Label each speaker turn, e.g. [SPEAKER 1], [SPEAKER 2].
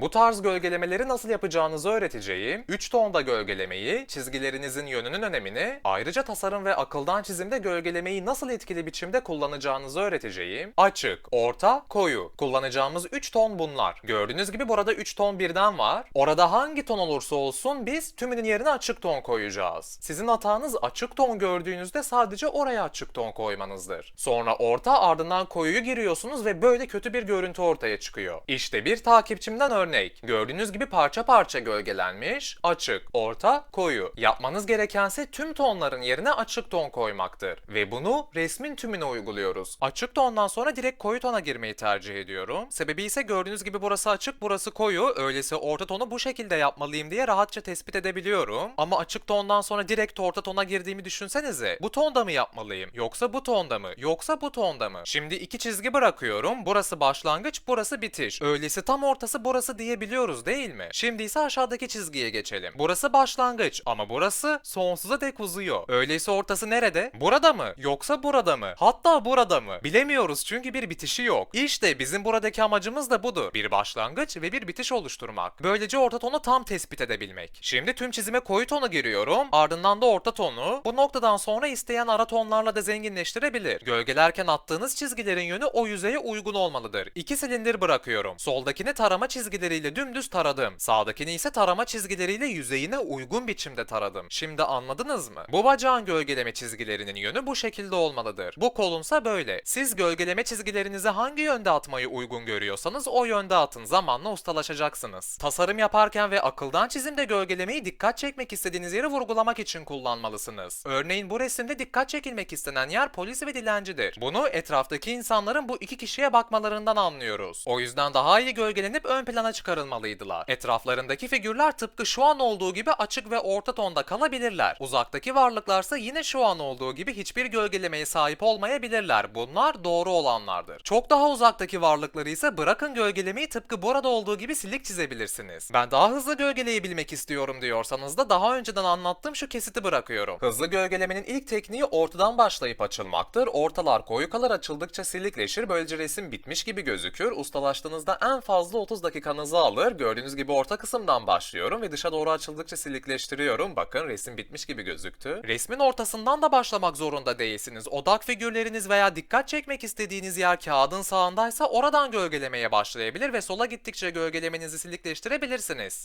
[SPEAKER 1] Bu tarz gölgelemeleri nasıl yapacağınızı öğreteceğim. 3 tonda gölgelemeyi, çizgilerinizin yönünün önemini, ayrıca tasarım ve akıldan çizimde gölgelemeyi nasıl etkili biçimde kullanacağınızı öğreteceğim. Açık, orta, koyu. Kullanacağımız 3 ton bunlar. Gördüğünüz gibi burada 3 ton birden var. Orada hangi ton olursa olsun biz tümünün yerine açık ton koyacağız. Sizin hatanız açık ton gördüğünüzde sadece oraya açık ton koymanızdır. Sonra orta ardından koyuyu giriyorsunuz ve böyle kötü bir görüntü ortaya çıkıyor. İşte bir takipçimden örnek. Gördüğünüz gibi parça parça gölgelenmiş, açık, orta, koyu. Yapmanız gerekense tüm tonların yerine açık ton koymaktır. Ve bunu resmin tümüne uyguluyoruz. Açık tondan sonra direkt koyu tona girmeyi tercih ediyorum. Sebebi ise gördüğünüz gibi burası açık, burası koyu. Öyleyse orta tonu bu şekilde yapmalıyım diye rahatça tespit edebiliyorum. Ama açık tondan sonra direkt orta tona girdiğimi düşünsenize. Bu tonda mı yapmalıyım? Yoksa bu tonda mı? Yoksa bu tonda mı? Şimdi iki çizgi bırakıyorum. Burası başlangıç, burası bitiş. Öyleyse tam ortası burası diyebiliyoruz değil mi? Şimdi ise aşağıdaki çizgiye geçelim. Burası başlangıç ama burası sonsuza dek uzuyor. Öyleyse ortası nerede? Burada mı? Yoksa burada mı? Hatta burada mı? Bilemiyoruz çünkü bir bitişi yok. İşte bizim buradaki amacımız da budur. Bir başlangıç ve bir bitiş oluşturmak. Böylece orta tonu tam tespit edebilmek. Şimdi tüm çizime koyu tonu giriyorum. Ardından da orta tonu. Bu noktadan sonra isteyen ara tonlarla da zenginleştirebilir. Gölgelerken attığınız çizgilerin yönü o yüzeye uygun olmalıdır. İki silindir bırakıyorum. Soldakini tarama çizgileriyle dümdüz taradım. Sağdakini ise tarama çizgileriyle yüzeyine uygun biçimde taradım. Şimdi anladınız mı? Bu bacağın gölgeleme çizgilerinin yönü bu şekilde olmalıdır. Bu kolunsa böyle. Siz gölgeleme çizgilerinizi hangi yönde atmayı uygun görüyorsanız o yönde atın. Zamanla ustalaşacaksınız. Tasarım yaparken ve akıldan çizimde gölgelemeyi dikkat çekmek istediğiniz yeri vurgulamak için kullanmalısınız. Örneğin bu resimde dikkat çekilmek istenen yer polis ve dilencidir. Bunu etraftaki insanların bu iki kişiye bakmalarından anlıyoruz. O yüzden daha iyi gölgelenip ön plana çıkarılmalıydılar. Etraflarındaki figürler tıpkı şu an olduğu gibi açık ve orta tonda kalabilirler. Uzaktaki varlıklarsa yine şu an olduğu gibi hiçbir gölgelemeye sahip olmayabilirler. Bunlar doğru olanlardır. Çok daha uzaktaki varlıkları ise bırakın gölgelemeyi tıpkı burada olduğu gibi silik çizebilirsiniz. Ben daha hızlı gölgeleyebilmek istiyorum diyorsanız da daha önceden anlattığım şu kesiti bırakıyorum. Hızlı gölgelemenin ilk tekniği ortadan başlayıp açılmaktır. Ortalar koyu kalır açıldıkça silikleşir. Böylece resim bitmiş gibi gözükür. Ustalaştığınızda en fazla 30 dakikanızı alır. Gördüğünüz gibi orta kısımdan başlıyorum ve dışa doğru açıldıkça silikleştiriyorum. Bakın resim bitmiş gibi gözüktü. Resmin ortasından da başlamak zorunda değilsiniz. Odak figürleriniz veya dikkat çekmek istediğiniz yer kağıdın sağındaysa oradan gölgelemeye başlayabilir ve sola gittikçe gölgelemenizi silikleştirebilirsiniz.